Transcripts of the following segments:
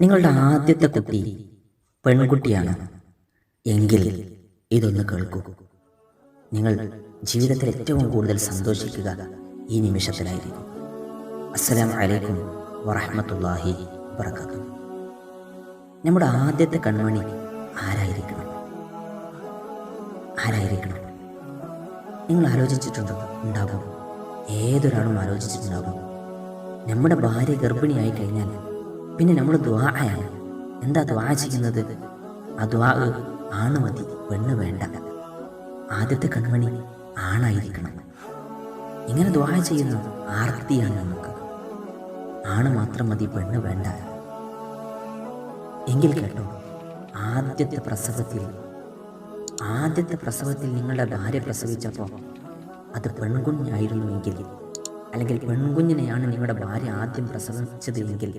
നിങ്ങളുടെ ആദ്യത്തെ കുട്ടി പെൺകുട്ടിയാണ്. എങ്കിൽ ഇതൊന്ന് കേൾക്കൂ. നിങ്ങൾ ജീവിതത്തിൽ ഏറ്റവും കൂടുതൽ സന്തോഷിക്കുക ഈ നിമിഷത്തിലായിരിക്കും. അസ്സലാം വലൈക്കും വറഹമത്തല്ലാഹി വറക്കാത്തു നമ്മുടെ ആദ്യത്തെ കൺമണി ആരായിരിക്കണം? ആരായിരിക്കണം? നിങ്ങൾ ആലോചിച്ചിട്ടുണ്ടോ? ഉണ്ടാകും. ഏതൊരാളും ആലോചിച്ചിട്ടുണ്ടാകും. നമ്മുടെ ഭാര്യ ഗർഭിണിയായി കഴിഞ്ഞാൽ പിന്നെ നമ്മൾ ദ്വായാണ് എന്താ ദ്വാ ചെയ്യുന്നത്? ആ ദ്വാ ആണ് മതി. പെണ്ണ് വേണ്ട. ആദ്യത്തെ കൺമണി ആണായിരിക്കണം. ഇങ്ങനെ ദ്വാ ചെയ്യുന്നു ആർത്തിയാണ് നമുക്ക്. ആണ് മാത്രം മതി പെണ്ണ് വേണ്ട. എങ്കിൽ കേട്ടോ ആദ്യത്തെ പ്രസവത്തിൽ ആദ്യത്തെ പ്രസവത്തിൽ നിങ്ങളുടെ ഭാര്യ പ്രസവിച്ചപ്പോൾ അത് പെൺകുഞ്ഞായിരുന്നുവെങ്കിൽ അല്ലെങ്കിൽ പെൺകുഞ്ഞിനെയാണ് നിങ്ങളുടെ ഭാര്യ ആദ്യം പ്രസവിച്ചത് എങ്കിൽ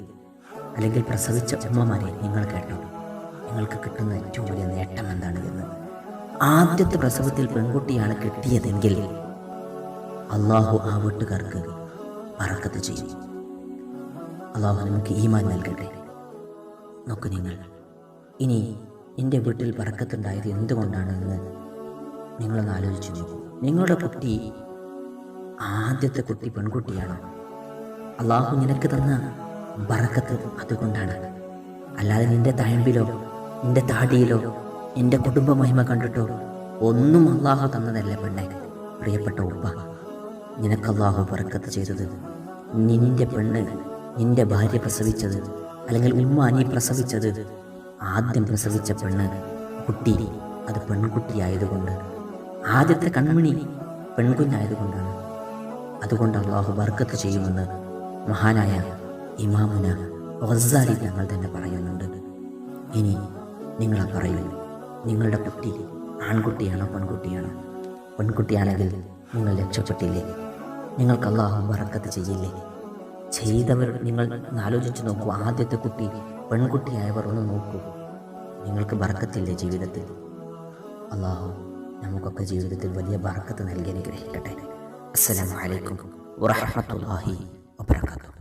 അല്ലെങ്കിൽ പ്രസവിച്ച ഉമ്മമാരെ നിങ്ങൾ കേട്ടോ. നിങ്ങൾക്ക് കിട്ടുന്ന ഏറ്റവും വലിയ നേട്ടം എന്താണ് എന്ന്. ആദ്യത്തെ പ്രസവത്തിൽ പെൺകുട്ടിയാണ് കിട്ടിയതെങ്കിൽ അള്ളാഹു ആ വീട്ടുകാർക്ക് പറക്കത്ത് ചെയ്യും. അള്ളാഹു നമുക്ക് ഈമാൻ നൽകട്ടെ. നോക്കൂ നിങ്ങൾ ഇനി എന്റെ വീട്ടിൽ പറക്കത്തുണ്ടായത് എന്തുകൊണ്ടാണ് എന്ന് നിങ്ങളൊന്ന് ആലോചിച്ചു നോക്കൂ. നിങ്ങളുടെ കുട്ടി ആദ്യത്തെ കുട്ടി പെൺകുട്ടിയാണ്. അള്ളാഹു നിനക്ക് തന്ന ബറക്കത്ത് അതുകൊണ്ടാണ്. അല്ലാതെ നിന്റെ തഴമ്പിലോ നിന്റെ താടിയിലോ നിന്റെ കുടുംബ മഹിമ കണ്ടിട്ടോ ഒന്നും അള്ളാഹു തന്നതല്ല പെണ്ണെ. പ്രിയപ്പെട്ട ഉപ്പ നിനക്ക് അള്ളാഹു ബറക്കത്ത് ചെയ്തത് നിന്റെ പെണ്ണ് നിന്റെ ഭാര്യ പ്രസവിച്ചത് അല്ലെങ്കിൽ ഉമ്മ നീ പ്രസവിച്ചത് ആദ്യം പ്രസവിച്ച പെണ്ണ് കുട്ടി അത് പെൺകുട്ടിയായതുകൊണ്ട്. ആദ്യത്തെ കൺമണി പെൺകുഞ്ഞായതുകൊണ്ടാണ്. അതുകൊണ്ട് അള്ളാഹു ബർക്കത്ത് ചെയ്യുമെന്ന് മഹാനായ ഇമാമുന ഗസാലി ഞങ്ങൾ തന്നെ പറയുന്നുണ്ട്. ഇനി നിങ്ങളെ പറയൂ. നിങ്ങളുടെ കുട്ടി ആൺകുട്ടിയാണോ പെൺകുട്ടിയാണോ? പെൺകുട്ടിയാണെങ്കിൽ നിങ്ങൾ രക്ഷപ്പെട്ടില്ലേ? നിങ്ങൾക്ക് അള്ളാഹു വറക്കത്ത് ചെയ്യില്ലേ? ചെയ്തവർ നിങ്ങൾ ആലോചിച്ച് നോക്കൂ. ആദ്യത്തെ കുട്ടി പെൺകുട്ടിയായവർ ഒന്ന് നോക്കൂ. നിങ്ങൾക്ക് ബറക്കത്തില്ലേ ജീവിതത്തിൽ? അള്ളാഹു നമുക്കൊക്കെ ജീവിതത്തിൽ വലിയ ബറക്കത്ത് നൽകി അനുഗ്രഹിക്കട്ടെ. അസ്സലാമു അലൈക്കും വറഹ്മത്തുള്ളാഹി വബറകാതുഹു.